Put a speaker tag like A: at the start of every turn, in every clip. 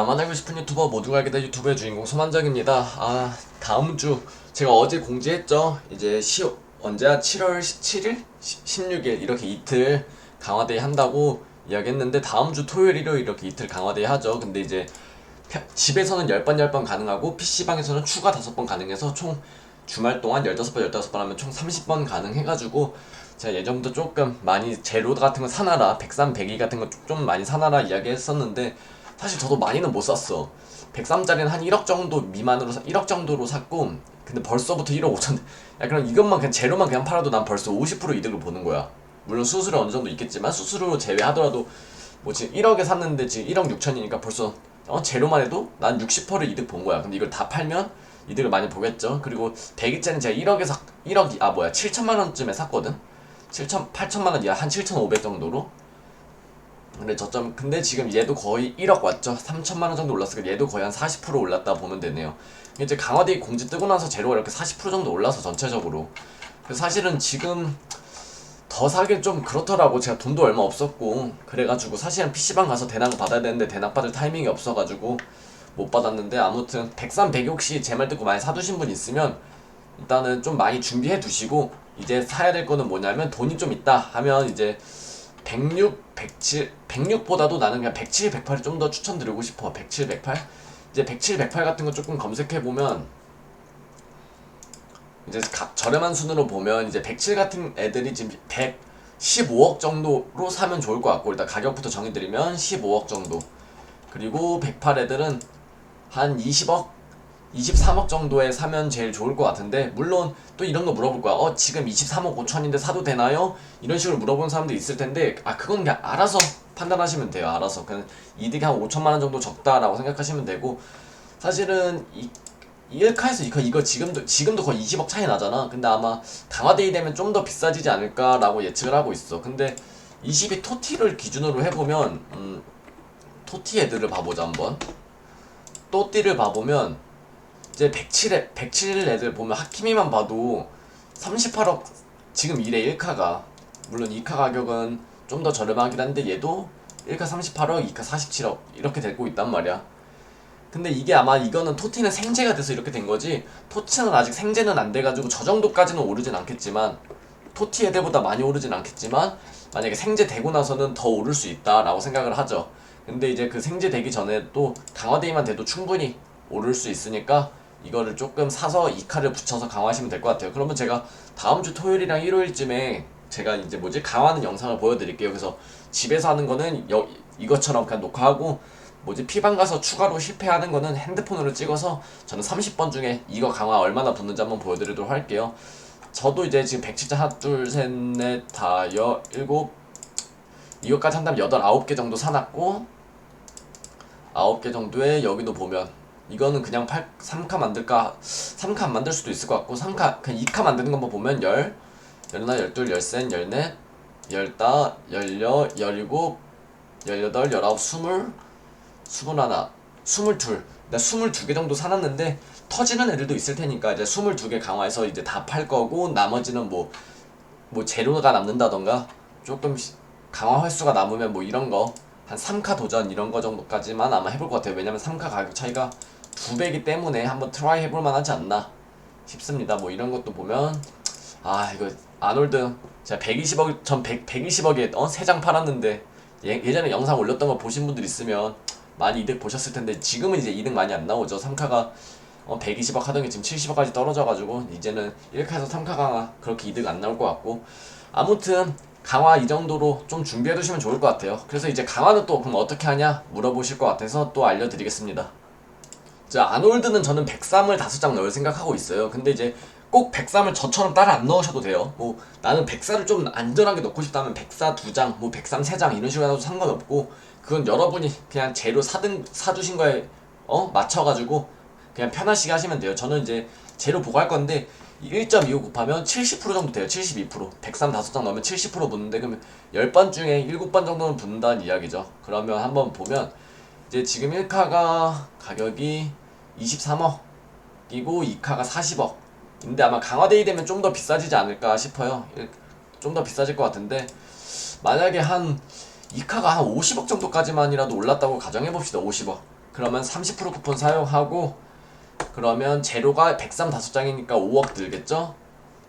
A: 나만 알고 싶은 유튜버 모두가 알게 된 유튜브의 주인공 소만정입니다. 아 다음 주 제가 어제 공지했죠. 이제 시 언제야? 7월 17일, 16일 이렇게 이틀 강화데이 한다고 이야기했는데 다음 주 토요일, 일요일 이렇게 이틀 강화데이 하죠. 근데 이제 펴- 집에서는 10번 10번 가능하고 PC방에서는 추가 5번 가능해서 총 주말 동안 15번 15번 하면 총 30번 가능해가지고 제가 예전부터 조금 많이 제로 같은 거 사놔라 103, 102 같은 거 좀 많이 사놔라 이야기했었는데 사실 저도 많이는 못 샀어 103짜리는 한 1억 정도 미만으로 사, 1억 정도로 샀고 근데 벌써부터 1억 5천 야 그럼 이것만 그냥 제로만 그냥 팔아도 난 벌써 50% 이득을 보는 거야 물론 수수료 어느 정도 있겠지만 수수료 제외하더라도 뭐 지금 1억에 샀는데 지금 1억 6천이니까 벌써 어 제로만 해도 난 60% 이득 본 거야. 근데 이걸 다 팔면 이득을 많이 보겠죠. 그리고 100일짜리는 제가 1억에 사 1억이 아 뭐야 7천만 원쯤에 샀거든. 7천 8천만 원 이하 한7,500 정도로. 근데 저점 근데 지금 얘도 거의 1억 왔죠. 3천만 원 정도 올랐으니까 얘도 거의 한 40% 올랐다 보면 되네요. 이제 강화데이 공지 뜨고 나서 제로가 이렇게 40% 정도 올라서 전체적으로. 그래서 사실은 지금 더 사긴 좀 그렇더라고. 제가 돈도 얼마 없었고 그래가지고 사실은 PC방 가서 대낙 받아야 되는데 대낙 받을 타이밍이 없어가지고 못 받았는데 아무튼 103, 100 혹시 제 말 듣고 많이 사두신 분 있으면 일단은 좀 많이 준비해 두시고 이제 사야 될 거는 뭐냐면 돈이 좀 있다 하면 이제 106, 107, 106보다도 나는 그냥 107, 108을 좀 더 추천드리고 싶어. 107, 108? 이제 107, 108 같은 거 조금 검색해 보면 이제 가- 저렴한 순으로 보면 이제 107 같은 애들이 지금 115억 정도로 사면 좋을 것 같고 일단 가격부터 정해드리면 15억 정도 그리고 108 애들은 한 20억 23억 정도에 사면 제일 좋을 것 같은데 물론 또 이런 거 물어볼 거야 어 지금 23억 5천인데 사도 되나요? 이런 식으로 물어보는 사람도 있을 텐데 아 그건 그냥 알아서 판단하시면 돼요 알아서 그냥 이득이 한 5천만 원 정도 적다라고 생각하시면 되고 사실은 이 1카에서 이거, 이거 지금도 지금도 거의 20억 차이 나잖아. 근데 아마 강화데이 되면 좀 더 비싸지지 않을까라고 예측을 하고 있어. 근데 22 토티를 기준으로 해보면 음, 토티 애들을 봐보자 한번. 또띠를 봐보면 이제 107애 107 애들 보면 하키미만 봐도 38억 지금 1에 1카가 물론 2카 가격은 좀 더 저렴하긴 한데 얘도 1카 38억, 2카 47억 이렇게 되고 있단 말이야. 근데 이게 아마 이거는 토티는 생제가 돼서 이렇게 된 거지 토치는 아직 생제는 안 돼가지고 저 정도까지는 오르진 않겠지만 토티 애들보다 많이 오르진 않겠지만 만약에 생제 되고 나서는 더 오를 수 있다라고 생각을 하죠 근데 이제 그 생제 되기 전에 또 강화데이만 돼도 충분히 오를 수 있으니까 이거를 조금 사서 이 칼을 붙여서 강화하시면 될 것 같아요. 그러면 제가 다음 주 토요일이랑 일요일쯤에 제가 이제 뭐지? 강화하는 영상을 보여드릴게요. 그래서 집에서 하는 거는 여, 이것처럼 그냥 녹화하고 뭐지? 피방 가서 추가로 실패하는 거는 핸드폰으로 찍어서 저는 30번 중에 이거 강화 얼마나 붙는지 한번 보여드리도록 할게요. 저도 이제 지금 107자 하나 둘셋넷 다여 일곱 이거까지 한다면 여덟 아홉 개 정도 사놨고 아홉 개 정도에 여기도 보면 이거는 그냥 8, 3카 만들까 3카 안 만들 수도 있을 것 같고 3카 그냥 2카 만드는 것만 보면 열 열나 열둘 열셋 열넷 열다 열여 열일곱 열여덟 열아홉 스물 스물하나, 스물둘. 나 스물두 개 정도 사놨는데 터지는 애들도 있을 테니까 이제 스물두 개 강화해서 이제 다 팔 거고 나머지는 뭐뭐 재료가 남는다던가 조금 시- 강화 횟수가 남으면 뭐 이런 거 한 3카 도전 이런 거 정도까지만 아마 해볼 것 같아요. 왜냐면 3카 가격 차이가 두 배이기 때문에 한번 트라이 해볼 만하지 않나 싶습니다. 뭐 이런 것도 보면 아 이거 아놀드 제가 120억 전 100, 120억에 어? 3장 팔았는데 예, 예전에 영상 올렸던 거 보신 분들 있으면 많이 이득 보셨을 텐데 지금은 이제 이득 많이 안 나오죠. 3카가 어, 120억 하던 게 지금 70억까지 떨어져가지고 이제는 1카에서 3카 강화 그렇게 이득 안 나올 것 같고 아무튼 강화 이 정도로 좀 준비해 두시면 좋을 것 같아요. 그래서 이제 강화는 또 그럼 어떻게 하냐 물어보실 것 같아서 또 알려드리겠습니다. 자 아놀드는 저는 103을 5장 넣을 생각하고 있어요. 근데 이제 꼭 103을 저처럼 따라 안 넣으셔도 돼요. 뭐 나는 104를 좀 안전하게 넣고 싶다면 104 2장, 뭐 103 3장 이런 식으로 해도 상관없고 그건 여러분이 그냥 재료 사든 사두신 거에 어 맞춰 가지고 그냥 편하시게 하시면 돼요. 저는 이제 재료 보고 할 건데 1.25 곱하면 70% 정도 돼요. 72%. 103 5장 넣으면 70% 붙는데 그러면 10번 중에 7번 정도는 붙는다는 이야기죠. 그러면 한번 보면 이제 지금 1카가 가격이 23억이고 2카가 40억. 근데 아마 강화데이 되면 좀 더 비싸지지 않을까 싶어요. 좀 더 비싸질 것 같은데 만약에 한 2카가 한 50억 정도까지만이라도 올랐다고 가정해 봅시다. 50억. 그러면 30% 쿠폰 사용하고 그러면 재료가 103 5장이니까 5억 들겠죠?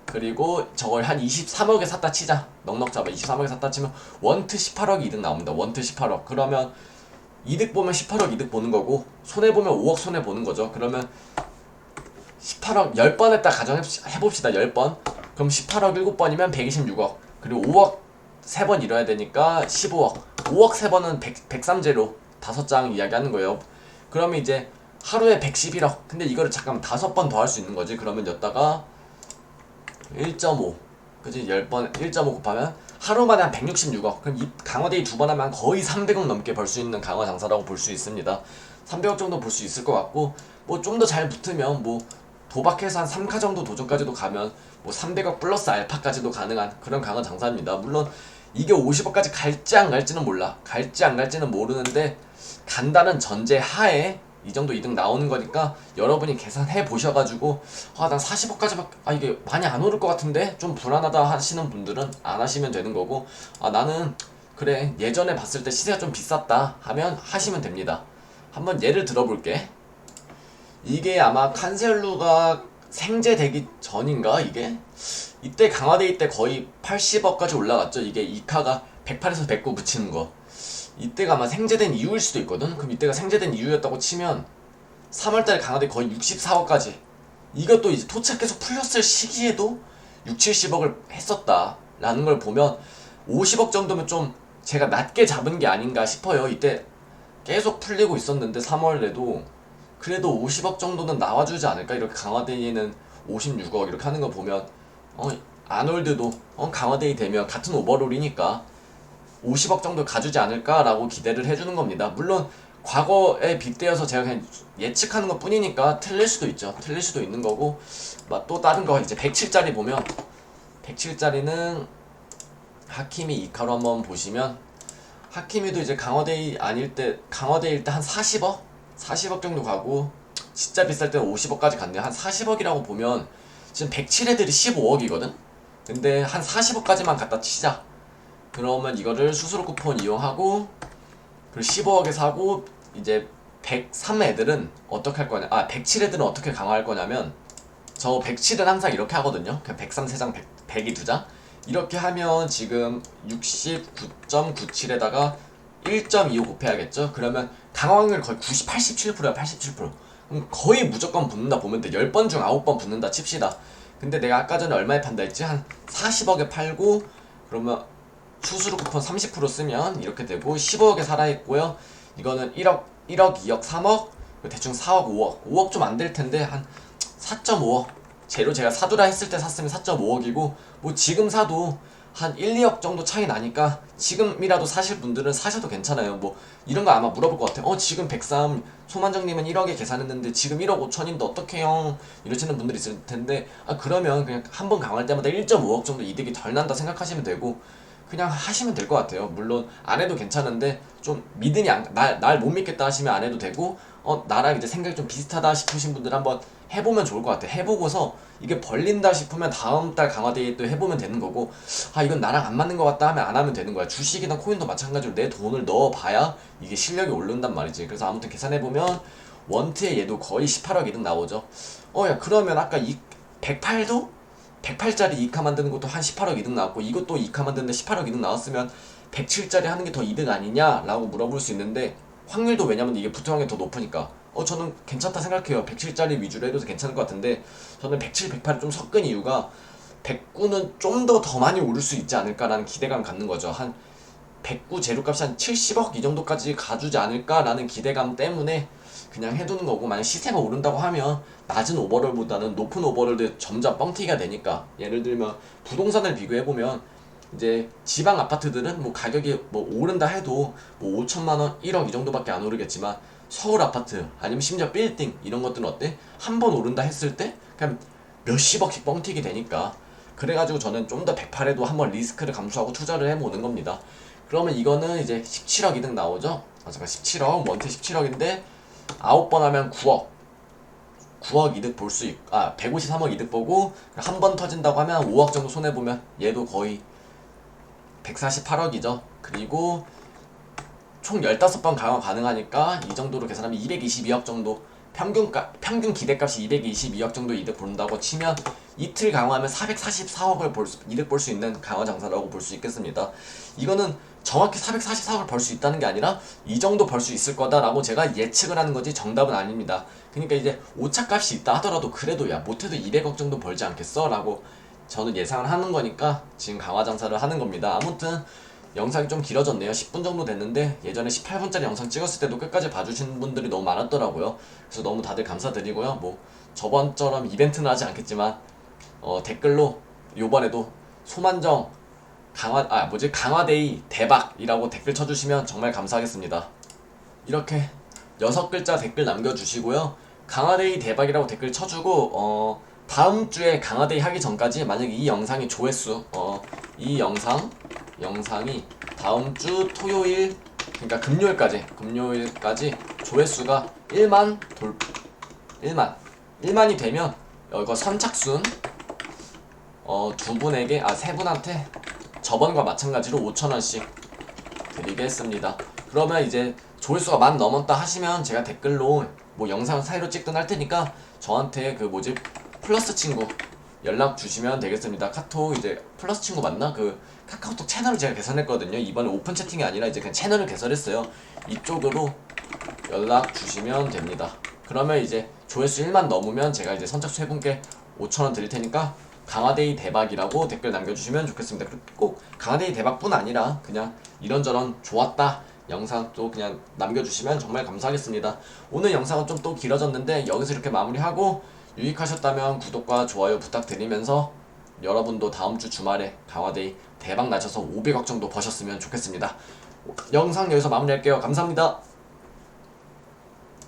A: 그리고 저걸 한 23억에 샀다 치자. 넉넉 잡아 23억에 샀다 치면 원트 18억 이득 나옵니다. 원트 18억. 그러면 이득 보면 18억 이득 보는 거고 손해 보면 5억 손해 보는 거죠. 그러면 18억 10번 했다 가정해봅시다. 10번. 그럼 18억 7번이면 126억. 그리고 5억 3번 이뤄야 되니까 15억. 5억 3번은 100, 103제로 5장 이야기하는 거예요. 그러면 이제 하루에 111억. 근데 이거를 잠깐 5번 더 할 수 있는 거지. 그러면 여기다가 1.5 그지 10번 1.5 곱하면 하루 만에 한 166억. 그럼 이 강화데이 두 번 하면 거의 300억 넘게 벌 수 있는 강화 장사라고 볼 수 있습니다. 300억 정도 볼 수 있을 것 같고 뭐 좀 더 잘 붙으면 뭐 도박해서 한 3카 정도 도전까지도 가면 뭐 300억 플러스 알파까지도 가능한 그런 강화 장사입니다. 물론 이게 50억까지 갈지 안 갈지는 몰라. 갈지 안 갈지는 모르는데 간다는 전제 하에 이 정도 이득 나오는 거니까 여러분이 계산해 보셔가지고 아 난 40억까지밖에 아 이게 많이 안 오를 것 같은데? 좀 불안하다 하시는 분들은 안 하시면 되는 거고 아 나는 그래 예전에 봤을 때 시세가 좀 비쌌다 하면 하시면 됩니다. 한번 예를 들어볼게. 이게 아마 칸셀루가 생제되기 전인가 이게? 이때 강화데이 때 거의 80억까지 올라갔죠. 이게 이카가 108에서 109 붙이는 거 이때가 아마 생제된 이유일 수도 있거든. 그럼 이때가 생제된 이유였다고 치면 3월달에 강화돼 거의 64억까지. 이것도 이제 토착 계속 풀렸을 시기에도 6, 70억을 했었다라는 걸 보면 50억 정도면 좀 제가 낮게 잡은 게 아닌가 싶어요. 이때 계속 풀리고 있었는데 3월에도 그래도 50억 정도는 나와주지 않을까 이렇게 강화데이에는 56억 이렇게 하는 거 보면 어 아놀드도 어 강화데이 되면 같은 오버롤이니까 50억 정도 가주지 않을까라고 기대를 해주는 겁니다. 물론 과거에 빗대어서 제가 그냥 예측하는 것 뿐이니까 틀릴 수도 있죠. 틀릴 수도 있는 거고 막또 다른 거 이제 107짜리 보면 107짜리는 하키미 이카로 한번 보시면 하키미도 이제 강화데이 아닐 때 강화데이일 때 한 40억? 40억 정도 가고 진짜 비쌀 때는 50억까지 갔네요. 한 40억이라고 보면 지금 107 애들이 15억이거든? 근데 한 40억까지만 갖다 치자. 그러면 이거를 수수료 쿠폰 이용하고 그리고 15억에 사고 이제 103 애들은 어떻게 할 거냐 아 107 애들은 어떻게 강화할 거냐면 저 107은 항상 이렇게 하거든요. 그냥 103 3장 100, 102 2장? 이렇게 하면 지금 69.97에다가 1.25 곱해야겠죠? 그러면 강화 확률 거의 90, 87%야 87% 그럼 거의 무조건 붙는다 보면 돼. 10번 중 9번 붙는다 칩시다. 근데 내가 아까 전에 얼마에 판다 했지? 한 40억에 팔고 그러면 수수료 쿠폰 30% 쓰면 이렇게 되고 15억에 살아있고요. 이거는 1억, 1억, 2억, 3억, 대충 4억, 5억. 5억 좀 안 될 텐데 한 4.5억. 재료 제가 사두라 했을 때 샀으면 4.5억이고 뭐 지금 사도 한 1, 2억 정도 차이 나니까 지금이라도 사실 분들은 사셔도 괜찮아요. 뭐 이런 거 아마 물어볼 것 같아요. 어 지금 103 소만정님은 1억에 계산했는데 지금 1억 5천인데 어떡해요? 이러시는 분들이 있을 텐데 아 그러면 그냥 한 번 강할 때마다 1.5억 정도 이득이 덜 난다 생각하시면 되고 그냥 하시면 될 것 같아요. 물론 안 해도 괜찮은데 좀 믿으니 날날 못 믿겠다 하시면 안 해도 되고 어 나랑 이제 생각이 좀 비슷하다 싶으신 분들 한번 해보면 좋을 것 같아요. 해보고서 이게 벌린다 싶으면 다음 달 강화데이 또 해보면 되는 거고 아 이건 나랑 안 맞는 것 같다 하면 안 하면 되는 거야. 주식이나 코인도 마찬가지로 내 돈을 넣어봐야 이게 실력이 오른단 말이지. 그래서 아무튼 계산해보면 원트에 얘도 거의 18억 이득 나오죠. 어 야 그러면 아까 이 108도 108짜리 2카 만드는 것도 한 18억 이득 나왔고 이것도 2카 만드는데 18억 이득 나왔으면 107짜리 하는 게 더 이득 아니냐? 라고 물어볼 수 있는데 확률도 왜냐면 이게 확률이 더 높으니까. 어 저는 괜찮다 생각해요. 107짜리 위주로 해도 괜찮을 것 같은데 저는 107, 108을 좀 섞은 이유가 109는 좀 더더 많이 오를 수 있지 않을까라는 기대감 갖는 거죠. 한 109 재료값이 한 70억 이 정도까지 가주지 않을까라는 기대감 때문에 그냥 해두는 거고 만약 시세가 오른다고 하면 낮은 오버롤보다는 높은 오버롤도 점점 뻥튀기가 되니까 예를 들면 부동산을 비교해 보면 이제 지방 아파트들은 뭐 가격이 뭐 오른다 해도 뭐 5천만 원, 1억 이 정도밖에 안 오르겠지만 서울 아파트 아니면 심지어 빌딩 이런 것들은 어때? 한 번 오른다 했을 때 그냥 몇십억씩 뻥튀기 되니까 그래가지고 저는 좀 더 108에도 한번 리스크를 감수하고 투자를 해보는 겁니다. 그러면 이거는 이제 17억 이득 나오죠? 아 잠깐 17억 원태 17억인데 9번 하면 9억 9억 이득 볼 수 있, 아 153억 이득 보고 한 번 터진다고 하면 5억 정도 손해 보면 얘도 거의 148억이죠. 그리고 총 15번 강화 가능하니까 이 정도로 계산하면 222억 정도 평균 가, 평균 기대값이 222억 정도 이득 본다고 치면 이틀 강화하면 444억을 볼 수, 이득 볼 수 있는 강화 장사라고 볼 수 있겠습니다. 이거는 정확히 444억을 벌 수 있다는 게 아니라 이 정도 벌 수 있을 거다라고 제가 예측을 하는 거지 정답은 아닙니다. 그러니까 이제 오차값이 있다 하더라도 그래도 야 못해도 200억 정도 벌지 않겠어? 라고 저는 예상을 하는 거니까 지금 강화 장사를 하는 겁니다. 아무튼 영상이 좀 길어졌네요. 10분 정도 됐는데 예전에 18분짜리 영상 찍었을 때도 끝까지 봐주신 분들이 너무 많았더라고요. 그래서 너무 다들 감사드리고요. 뭐 저번처럼 이벤트는 하지 않겠지만 어, 댓글로 요번에도 소만정 강화 아 뭐지 강화데이 대박이라고 댓글 쳐주시면 정말 감사하겠습니다. 이렇게 여섯 글자 댓글 남겨주시고요. 강화데이 대박이라고 댓글 쳐주고 어 다음 주에 강화데이 하기 전까지 만약에 이 영상이 조회수 어 이 영상 영상이 다음 주 토요일 그러니까 금요일까지 금요일까지 조회수가 1만 돌 1만 1만이 되면 이거 선착순 어 두 분에게 아 세 분한테 저번과 마찬가지로 5천 원씩 드리겠습니다. 그러면 이제 조회수가 만 넘었다 하시면 제가 댓글로 뭐 영상 사이로 찍든 할 테니까 저한테 그 뭐지 플러스 친구 연락 주시면 되겠습니다. 카톡 이제 플러스 친구 맞나? 그 카카오톡 채널을 제가 개설했거든요. 이번에 오픈 채팅이 아니라 이제 그냥 채널을 개설했어요. 이쪽으로 연락 주시면 됩니다. 그러면 이제 조회수 1만 넘으면 제가 이제 선착 세 분께 5천 원 드릴 테니까 강화데이 대박이라고 댓글 남겨주시면 좋겠습니다. 그리고 꼭 강화데이 대박뿐 아니라 그냥 이런저런 좋았다 영상도 그냥 남겨주시면 정말 감사하겠습니다. 오늘 영상은 좀 또 길어졌는데 여기서 이렇게 마무리하고 유익하셨다면 구독과 좋아요 부탁드리면서 여러분도 다음 주 주말에 강화데이 대박 나셔서 500억 정도 버셨으면 좋겠습니다. 영상 여기서 마무리할게요. 감사합니다.